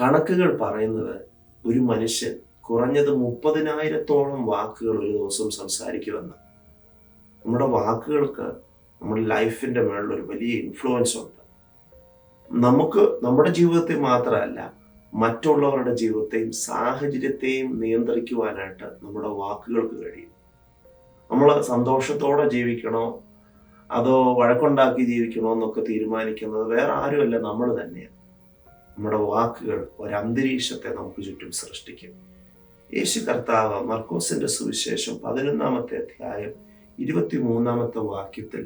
കണക്കുകൾ പറയുന്നത് ഒരു മനുഷ്യൻ കുറഞ്ഞത് മുപ്പതിനായിരത്തോളം വാക്കുകൾ ഒരു ദിവസം സംസാരിക്കുമെന്ന്. നമ്മുടെ വാക്കുകൾക്ക് നമ്മുടെ ലൈഫിന്റെ മേളിൽ ഒരു വലിയ ഇൻഫ്ലുവൻസ് ഉണ്ട്. നമുക്ക് നമ്മുടെ ജീവിതത്തെ മാത്രമല്ല മറ്റുള്ളവരുടെ ജീവിതത്തെയും സാഹചര്യത്തെയും നിയന്ത്രിക്കുവാനായിട്ട് നമ്മുടെ വാക്കുകൾക്ക് കഴിയും. നമ്മൾ സന്തോഷത്തോടെ ജീവിക്കണോ അതോ വഴക്കുണ്ടാക്കി ജീവിക്കണോ എന്നൊക്കെ തീരുമാനിക്കുന്നത് വേറെ ആരുമല്ല നമ്മൾ തന്നെയാണ്. നമ്മുടെ വാക്കുകൾ ഒരന്തരീക്ഷത്തെ നമുക്ക് ചുറ്റും സൃഷ്ടിക്കും. യേശു കർത്താവ് മർക്കോസിന്റെ സുവിശേഷം പതിനൊന്നാമത്തെ അധ്യായം ഇരുപത്തിമൂന്നാമത്തെ വാക്യത്തിൽ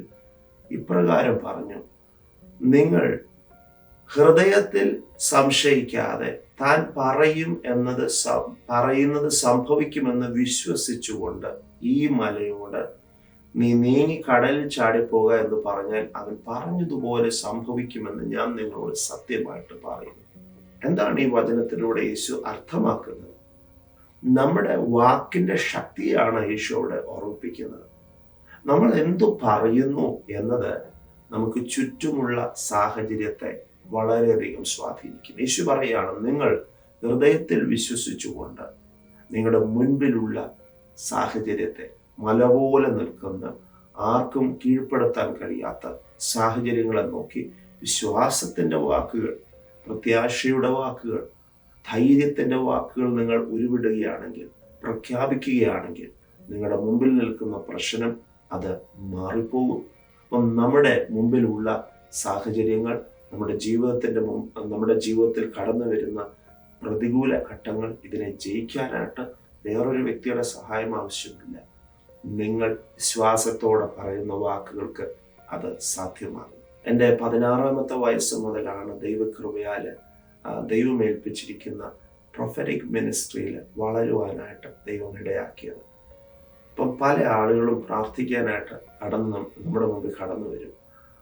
ഇപ്രകാരം പറഞ്ഞു നിങ്ങൾ ഹൃദയത്തിൽ സംശയിക്കാതെ താൻ പറയും എന്നത് പറയുന്നത് സംഭവിക്കുമെന്ന് വിശ്വസിച്ചുകൊണ്ട് ഈ മലയോട് നീ നീങ്ങി കടലിൽ ചാടിപ്പോക എന്ന് പറഞ്ഞാൽ അവൻ പറഞ്ഞതുപോലെ സംഭവിക്കുമെന്ന് ഞാൻ നിങ്ങളോട് സത്യമായിട്ട് പറയുന്നു. എന്താണ് ഈ വചനത്തിലൂടെ യേശു അർത്ഥമാക്കുന്നത്? നമ്മുടെ വാക്കിന്റെ ശക്തിയാണ് യേശു അവിടെ ഓർമ്മിപ്പിക്കുന്നത് നമ്മൾ എന്തു പറയുന്നു എന്നത് നമുക്ക് ചുറ്റുമുള്ള സാഹചര്യത്തെ വളരെയധികം സ്വാധീനിക്കും. യേശു പറയുകയാണ് നിങ്ങൾ ഹൃദയത്തിൽ വിശ്വസിച്ചുകൊണ്ട് നിങ്ങളുടെ മുൻപിലുള്ള സാഹചര്യത്തെ മലപോലെ നിൽക്കുന്ന ആർക്കും കീഴ്പ്പെടുത്താൻ കഴിയാത്ത സാഹചര്യങ്ങളെ നോക്കി വിശ്വാസത്തിന്റെ വാക്കുകൾ പ്രത്യാശയുടെ വാക്കുകൾ ധൈര്യത്തിന്റെ വാക്കുകൾ നിങ്ങൾ ഉരുവിടുകയാണെങ്കിൽ പ്രഖ്യാപിക്കുകയാണെങ്കിൽ നിങ്ങളുടെ മുമ്പിൽ നിൽക്കുന്ന പ്രശ്നം അത് മാറിപ്പോകും. അപ്പം നമ്മുടെ മുമ്പിലുള്ള സാഹചര്യങ്ങൾ നമ്മുടെ ജീവിതത്തിന്റെ നമ്മുടെ ജീവിതത്തിൽ കടന്നു വരുന്ന പ്രതികൂല ഘട്ടങ്ങൾ ഇതിനെ ജയിക്കാനായിട്ട് വേറൊരു വ്യക്തിയുടെ സഹായം ആവശ്യമില്ല. നിങ്ങൾ വിശ്വാസത്തോടെ പറയുന്ന വാക്കുകൾക്ക് അത് സാധ്യമാകും. എന്റെ പതിനാറാമത്തെ വയസ്സ് മുതലാണ് ദൈവകൃപയാൽ ദൈവം ഏൽപ്പിച്ചിരിക്കുന്ന പ്രൊഫറ്റിക് മിനിസ്ട്രിയിൽ വളരുവാനായിട്ട് ദൈവം ഇടയാക്കിയത്. ഇപ്പം പല ആളുകളും പ്രാർത്ഥിക്കാനായിട്ട് കടന്നു നമ്മുടെ മുമ്പിൽ കടന്നു വരും.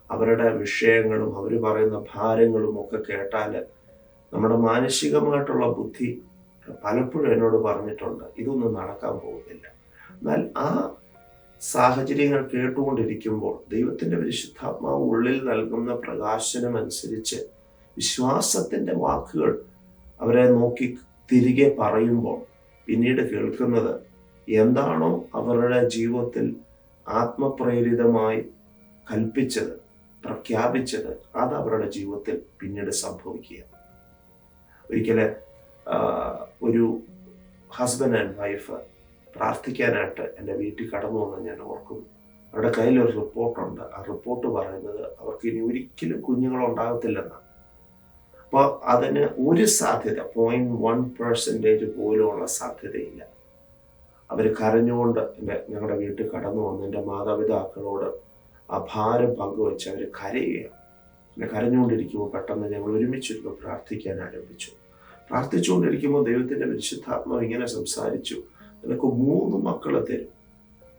അവരുടെ വിഷയങ്ങളും അവർ പറയുന്ന ഭാരങ്ങളും ഒക്കെ കേട്ടാൽ നമ്മുടെ മാനസികമായിട്ടുള്ള ബുദ്ധി പലപ്പോഴും എന്നോട് പറഞ്ഞിട്ടുണ്ട് ഇതൊന്നും നടക്കാൻ പോകുന്നില്ല. എന്നാൽ ആ സാഹചര്യങ്ങൾ കേട്ടുകൊണ്ടിരിക്കുമ്പോൾ ദൈവത്തിന്റെ പരിശുദ്ധാത്മാവ് ഉള്ളിൽ നൽകുന്ന പ്രകാശനമനുസരിച്ച് വിശ്വാസത്തിന്റെ വാക്കുകൾ അവരെ നോക്കി തിരികെ പറയുമ്പോൾ പിന്നീട് കേൾക്കുന്നത് എന്താണോ അവരുടെ ജീവിതത്തിൽ ആത്മപ്രേരിതമായി കൽപ്പിച്ചത് പ്രഖ്യാപിച്ചത് അത് അവരുടെ ജീവിതത്തിൽ പിന്നീട് സംഭവിക്കുക ഒരിക്കലെ ഒരു ഹസ്ബൻഡ് ആൻഡ് വൈഫ് പ്രാർത്ഥിക്കാനായിട്ട് എന്റെ വീട്ടിൽ കടന്നു വന്ന് ഞാൻ ഓർക്കുന്നു. അവരുടെ കയ്യിൽ ഒരു റിപ്പോർട്ടുണ്ട് ആ റിപ്പോർട്ട് പറയുന്നത് അവർക്ക് ഇനി ഒരിക്കലും കുഞ്ഞുങ്ങൾ ഉണ്ടാകത്തില്ലെന്നാണ് അപ്പോൾ അതിന് ഒരു സാധ്യത പോയിന്റ് വൺ പെർസെന്റേജ് പോലുമുള്ള സാധ്യതയില്ല. അവർ കരഞ്ഞുകൊണ്ട് എന്റെ ഞങ്ങളുടെ വീട്ടിൽ കടന്നു വന്ന് എന്റെ മാതാപിതാക്കളോട് ആ ഭാരം പങ്കുവെച്ച് അവർ കരയുകയാണ്. പിന്നെ കരഞ്ഞുകൊണ്ടിരിക്കുമ്പോൾ പെട്ടെന്ന് ഞങ്ങൾ ഒരുമിച്ചിരുന്ന് പ്രാർത്ഥിക്കാൻ ആരംഭിച്ചു. പ്രാർത്ഥിച്ചുകൊണ്ടിരിക്കുമ്പോൾ ദൈവത്തിന്റെ വിശുദ്ധാത്മാവ് ഇങ്ങനെ സംസാരിച്ചു. നിനക്ക് മൂന്ന് മക്കളെ തരും.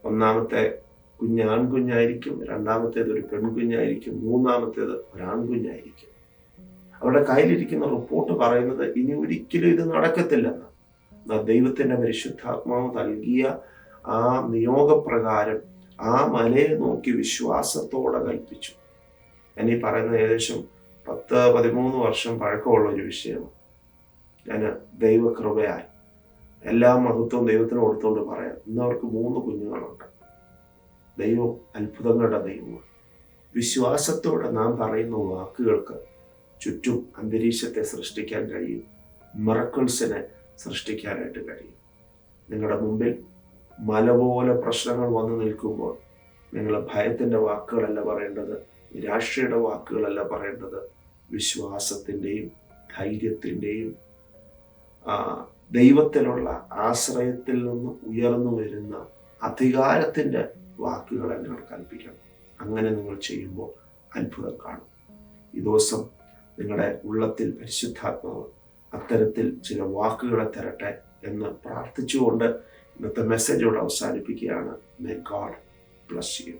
ഒന്നാമത്തെ കുഞ്ഞ് ആൺകുഞ്ഞായിരിക്കും രണ്ടാമത്തേത് ഒരു പെൺകുഞ്ഞായിരിക്കും മൂന്നാമത്തേത് ഒരാൺകുഞ്ഞായിരിക്കും. അവരുടെ കയ്യിലിരിക്കുന്ന റിപ്പോർട്ട് പറയുന്നത് ഇനി ഒരിക്കലും ഇത് നടക്കത്തില്ലെന്ന് ദൈവത്തിന്റെ പരിശുദ്ധാത്മാവ് നൽകിയ ആ നിയോഗപ്രകാരം ആ മലയെ നോക്കി വിശ്വാസത്തോടെ കൽപ്പിച്ചു. ഞാൻ ഈ പറയുന്ന ഏകദേശം പത്ത് പതിമൂന്ന് വർഷം പഴക്കമുള്ള ഒരു വിഷയമാണ്. ഞാൻ ദൈവകൃപയാൽ എല്ലാ മഹത്വവും ദൈവത്തിന് കൊടുത്തുകൊണ്ട് പറയാം. ഇന്ന് അവർക്ക് മൂന്ന് കുഞ്ഞുങ്ങളുണ്ട്. ദൈവം അത്ഭുതങ്ങളുടെ ദൈവമാണ്. വിശ്വാസത്തോടെ നാം പറയുന്ന വാക്കുകൾക്ക് ചുറ്റും അന്തരീക്ഷത്തെ സൃഷ്ടിക്കാൻ കഴിയും. മിറക്കിൾസിനെ സൃഷ്ടിക്കാനായിട്ട് കഴിയും. നിങ്ങളുടെ മുമ്പിൽ മല പോലെ പ്രശ്നങ്ങൾ വന്നു നിൽക്കുമ്പോൾ നിങ്ങൾ ഭയത്തിന്റെ വാക്കുകളല്ല പറയേണ്ടത് നിരാശയുടെ വാക്കുകളല്ല പറയേണ്ടത്. വിശ്വാസത്തിന്റെയും ധൈര്യത്തിന്റെയും ദൈവത്തിലുള്ള ആശ്രയത്തിൽ നിന്ന് ഉയർന്നു വരുന്ന അധികാരത്തിന്റെ വാക്കുകളെ നിങ്ങൾ കൽപ്പിക്കണം അങ്ങനെ നിങ്ങൾ ചെയ്യുമ്പോൾ അത്ഭുതം കാണും. ഈ ദിവസം നിങ്ങളുടെ ഉള്ളത്തിൽ പരിശുദ്ധാത്മാവ് അത്തരത്തിൽ ചില വാക്കുകളെ തരട്ടെ എന്ന് പ്രാർത്ഥിച്ചുകൊണ്ട് ഇന്നത്തെ മെസ്സേജോട് അവസാനിപ്പിക്കുകയാണ്. May God bless you